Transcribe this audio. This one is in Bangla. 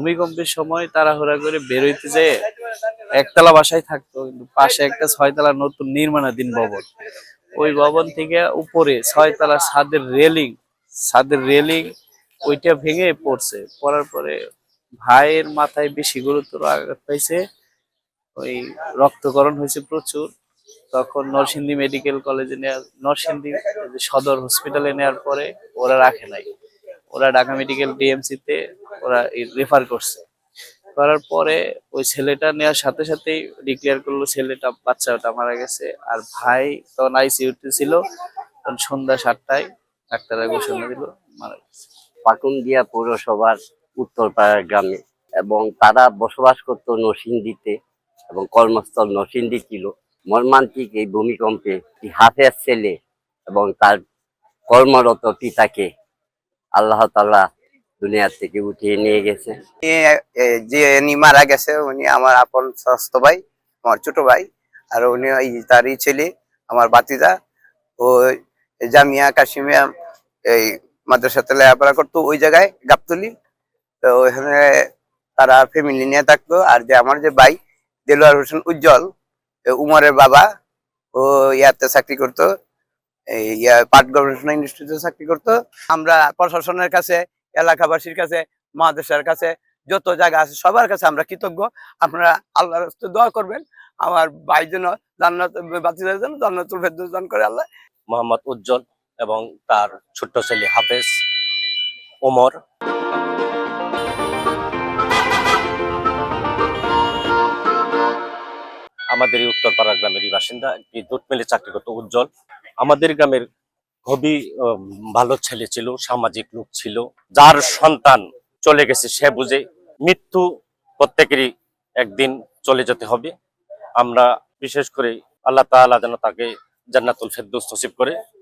ভূমিকম্পের সময় তাড়াহুড়া করে বেরোইতে যে একতলা বাসায় থাকতো, কিন্তু পাশে একটা ছয়তলা নতুন নির্মাণাধীন ভবন। ওই ভবন থেকে উপরে ছয়তলা ছাদের রেলিং ছাদের রেলিং ওইটা ভেঙে পড়ছে। পড়ার পরে ভাইয়ের মাথায় বেশি গুরুতর আঘাত পাইছে। ওই রক্তকরণ হয়েছে প্রচুর। তখন নরসিংদী মেডিকেল কলেজে নেওয়ার নরসিংদী সদর হসপিটালে নেওয়ার পরে ওরা রাখে নাই। ওরা ঢাকা মেডিকেল ডিএমসি তে ওরা রেফার করছে। করার পরে ওই ছেলেটা নেওয়ার সাথে সাথেই ডিক্লেয়ার করল ছেলেটা, বাচ্চাটা মারা গেছে। আর ভাই তখন আইসিইউতে ছিল, তখন সন্ধ্যা সাতটায় ডাক্তাররা ঘোষণা দিল, মারা গেছে। পাকুন্দিয়া পৌরসভার উত্তরপাড়া গ্রামে এবং তারা বসবাস করত নরসিংদীতে এবং কর্মস্থল নরসিংদী ছিল। মর্মান্তিক এই ভূমিকম্পে হাফেজ ছেলে এবং তার কর্মরত পিতাকে আল্লাহ তাআলা দুনিয়া থেকে উঠিয়ে নিয়ে গেছে। যে উনি মারা গেছে, উনি আমার আপন স্বাস্থ্য ভাই, আমার ছোট ভাই, আর উনি তারই ছেলে, আমার বাতিদা। ও জামিয়া কাশিমিয়া, এই মাদ্রাসাতে লেখাপড়া করতো ওই জায়গায়, গাবতলি। তো ওইখানে তারা ফ্যামিলি নিয়ে থাকতো। আর যে আমার যে ভাই, দেলোয়ার হোসেন উজ্জ্বল উমরের বাবা, ও ইয়াতে চাকরি করতো, এই পাট গবেষণা ইনস্টিটিউটে চাকরি করতো। আমরা প্রশাসনের কাছে এলাকাবাসীর কাছে, মাদ্রাসার কাছে, যত জায়গা আছে সবার কাছে আমরা কৃতজ্ঞ। আপনারা আল্লাহর দোয়া করবেন। আমার ভাই যেন জান্নাত জন্য জান্নাতুল করে আল্লাহ। মোহাম্মদ উজ্জ্বল এবং তার ছোট্ট ছেলে হাফেজ ওমর। আমাদের উত্তরপাড়া গ্রামেরই বাসিন্দা একটি দুধ মিলে চাকরি করতো উজ্জ্বল। আমাদের গ্রামের খুবই ভালো ছেলে ছিল, সামাজিক লোক ছিল। যার সন্তান চলে গেছে, সে বুঝে মৃত্যু প্রত্যেকেরই একদিন চলে যেতে হবে। আমরা বিশেষ করে আল্লাহ তালা যেন তাকে জান্নাতুল ফেরদৌস নসিব করে